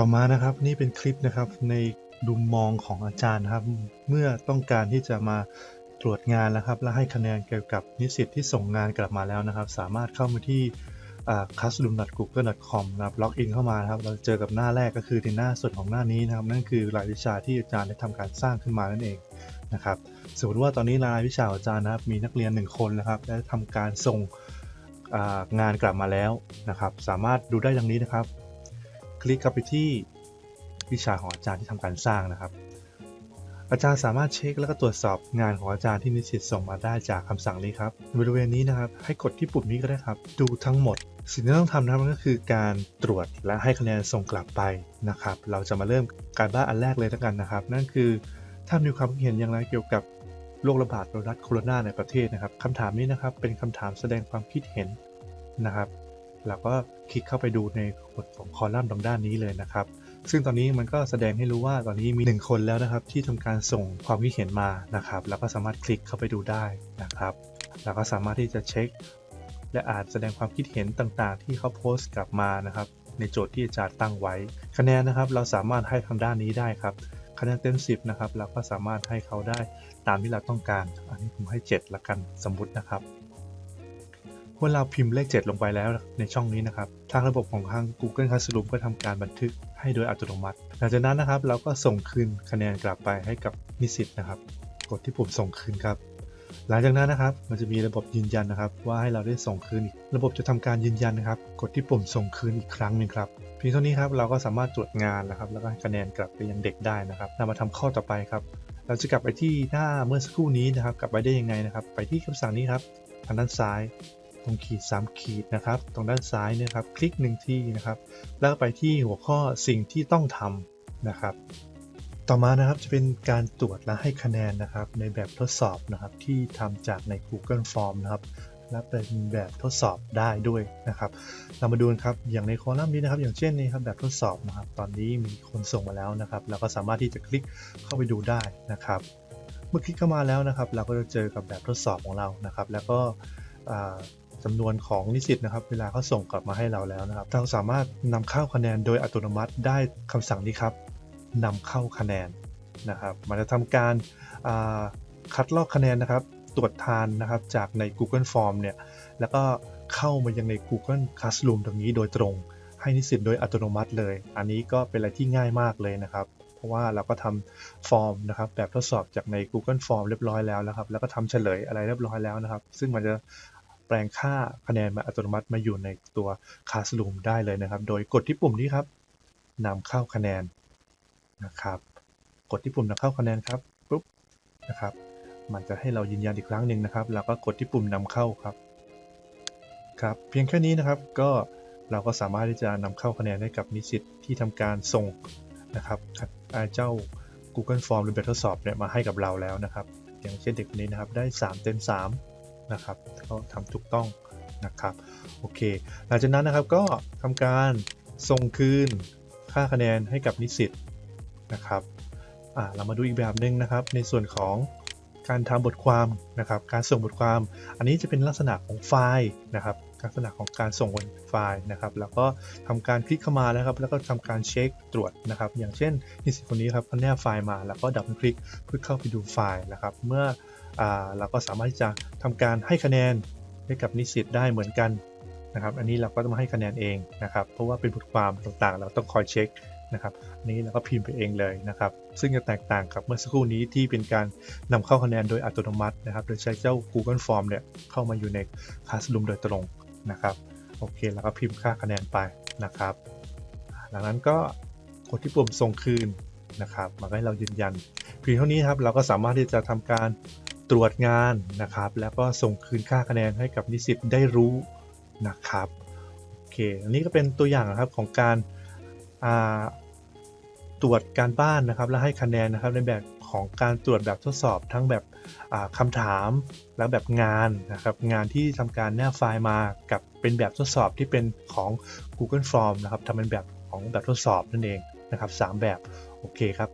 ต่อมานะครับนี่เป็นคลิปนะครับในดุมมองของอาจารย์นะครับ เมื่อต้องการที่จะมาตรวจงานนะครับ และให้คะแนนเกี่ยวกับนิสิตที่ส่งงานกลับมาแล้วนะครับ สามารถเข้ามาที่ classroom.google.com นะครับล็อกอินเข้ามานะครับ เราเจอกับหน้าแรกก็คือในหน้าส่วนของหน้านี้นะครับ นั่นคือรายวิชาที่อาจารย์ได้ทำการสร้างขึ้นมานั่นเองนะครับสมมติว่าตอนนี้รายวิชาอาจารย์นะครับ มีนักเรียน 1 คนนะครับได้ทำการส่งงานกลับมาแล้วนะครับ สามารถดูได้ดังนี้นะครับ คลิกเข้าไปที่วิชาของอาจารย์ที่ทำการสร้างนะครับ อาจารย์สามารถเช็คแล้วก็ตรวจสอบงานของอาจารย์ที่นิสิตส่งมาได้จากคำสั่งนี้ครับบริเวณนี้นะครับ ให้กดที่ปุ่มนี้ก็ได้ครับ ดูทั้งหมด สิ่งที่ต้องทำนะครับก็คือการตรวจและให้คะแนนส่งกลับไปนะครับ เราจะมาเริ่มการบ้านอันแรกเลยแล้วกันนะครับ นั่นคือถ้ามีความคิดเห็นอย่างไรเกี่ยวกับโรคระบาดไวรัสโคโรนาในประเทศนะครับคำถามนี้นะครับเป็นคำถามแสดงความคิดเห็นนะครับเราก็ คลิกเข้าไปดูในบทของคอลัมน์ตรงด้านนี้เลยนะครับ ซึ่งตอนนี้มันก็แสดงให้รู้ว่าตอนนี้มี 1 คนแล้วนะครับ ที่ทำการส่งความคิดเห็นมานะครับ แล้วก็สามารถคลิกเข้าไปดูได้นะครับ แล้วก็สามารถที่จะเช็ค และอาจแสดงความคิดเห็นต่างๆ ที่เขาโพสต์กลับมานะครับ ในโจทย์ที่อาจารย์ตั้งไว้ คะแนนนะครับเราสามารถให้ทางด้านนี้ได้ครับคะแนนเต็ม 10 นะครับ เราก็สามารถให้เขาได้ตามที่เราต้องการ อันนี้ผมให้ 7 ละกันสมมุตินะครับ เมื่อเราพิมพ์เลข 7 ลงไปแล้วในช่องนี้นะครับทางระบบของทาง Google Classroom ก็ทำการบันทึกให้โดยอัตโนมัติ หลังจากนั้นนะครับเราก็ส่งคืนคะแนนกลับไปให้กับนิสิตนะครับ กดที่ปุ่มส่งคืนครับ หลังจากนั้นนะครับ มันจะมีระบบยืนยันนะครับ ว่าให้เราได้ส่งคืนอีกระบบจะทำการยืนยันนะครับ กดที่ปุ่มส่งคืนอีกครั้งหนึ่งครับเพียงเท่านี้ครับเราก็สามารถตรวจงานนะครับ แล้วก็คะแนนกลับไปยังเด็กได้นะครับเรามาทำข้อต่อไปครับ เราจะกลับไปที่หน้าเมื่อสักครู่นี้นะครับ กลับไปได้ยังไงนะครับ ไปที่คำสั่งนี้ครับทางด้านซ้าย ตรงขีด 3 ขีดนะครับ ตรงด้านซ้ายนี่ยครับ คลิกหนึ่งที่นะครับ แล้วไปที่หัวข้อสิ่งที่ต้องทำนะครับ ต่อมานะครับจะเป็นการตรวจและให้คะแนนนะครับ ในแบบทดสอบนะครับที่ทำจากใน Google Form นะครับและเป็นแบบทดสอบได้ด้วยนะครับ เรามาดูกันครับอย่างในคอลัมน์นี้นะครับ อย่างเช่นนี้ครับแบบทดสอบนะครับ ตอนนี้มีคนส่งมาแล้วนะครับ เราก็สามารถที่จะคลิกเข้าไปดูได้นะครับ เมื่อคลิกเข้ามาแล้วนะครับ เราก็จะเจอกับแบบทดสอบของเรานะครับ แล้วก็ อ่าจำนวนของนิสิตนะครับ เวลาเขาส่งกลับมาให้เราแล้วนะครับ เราสามารถนำเข้าคะแนนโดยอัตโนมัติได้คำสั่งนี้ครับนำเข้าคะแนนนะครับ มันจะทำการาคัดลอกคะแนนนะครับ ตรวจทานนะครับจากใน Google Form เนี่ย แล้วก็เข้ามายังใน Google Classroom ตรงนี้โดยตรงให้นิสิตโดยอัตโนมัติเลย อันนี้ก็เป็นอะไรที่ง่ายมากเลยนะครับ เพราะว่าเราก็ทำฟอร์มนะครับแบบทดสอบจากใน Google Form เรียบร้อยแล้วนะครับ แล้วก็ทำเฉลยอะไรเรียบร้อยแล้วนะครับ ซึ่งมันจะ แปลงค่าคะแนนมาอัตโนมัติมาอยู่ในตัว Classroom ได้เลยนะครับ โดยกดที่ปุ่มนี้ครับนำเข้าคะแนนนะครับ กดที่ปุ่มนำเข้าคะแนนครับปุ๊บนะครับ มันจะให้เรายืนยันอีกครั้งหนึ่งนะครับ แล้วก็กดที่ปุ่มนำเข้าครับครับเพียงแค่นี้นะครับก็เราก็สามารถที่จะนำเข้าคะแนนให้กับนิสิตที่ทำการส่งนะครับอ่าเจ้า Google Form หรือแบบทดสอบเนี่ยมาให้กับเราแล้วนะครับ อย่างเช่นเด็กคนนี้นะครับได้ 3 เต็ม 3 นะครับก็ทำถูกต้องนะครับโอเค หลังจากนั้นนะครับก็ทำการส่งคืนค่าคะแนนให้กับนิสิตนะครับอ่าเรามาดูอีกแบบหนึ่งนะครับ ในส่วนของการทำบทความนะครับ การส่งบทความ อันนี้จะเป็นลักษณะของไฟล์นะครับลักษณะของการส่งบนไฟล์นะครับ แล้วก็ทำการคลิกเข้ามาแล้วครับ แล้วก็ทำการเช็คตรวจนะครับ อย่างเช่นนิสิตคนนี้ครับเขาแนบไฟล์มา แล้วก็ดับเบิลคลิกเพื่อเข้าไปดูไฟล์นะครับ เมื่อ เราก็สามารถที่จะทำการให้คะแนนให้กับนิสิตได้เหมือนกันนะครับ อันนี้เราก็ต้องมาให้คะแนนเองนะครับ เพราะว่าเป็นบทความต่างๆ เราต้องคอยเช็คนะครับอันนี้เราก็พิมพ์ไปเองเลยนะครับ ซึ่งจะแตกต่างกับเมื่อสักครู่นี้ที่เป็นการนำเข้าคะแนนโดยอัตโนมัตินะครับ โดยใช้เจ้า Google Form เนี่ยเข้ามาอยู่ใน Classroom โดยตรงนะครับ โอเค แล้วก็พิมพ์ค่าคะแนนไปนะครับดังนั้นก็กดที่ปุ่มส่งคืนนะครับ มาให้เรายืนยันเพียงเท่านี้ครับ เราก็สามารถที่จะทำการ ตรวจงานนะครับ แล้วก็ส่งคืนค่าคะแนนให้กับนิสิตได้รู้นะครับโอเคอันนี้ก็เป็นตัวอย่างนะครับของการาตรวจการบ้านนะครับ และให้คะแนนนะครับในแบบของการตรวจแบบทดสอบทั้งแบบอ่าคำถามและแบบงานนะครับ งานที่ทำการแนบไฟล์มากับเป็นแบบทดสอบที่เป็นของ Google Form นะครับทำเป็นแบบของแบบทดสอบนั่นเองนะครับสามแบบโอเคครับ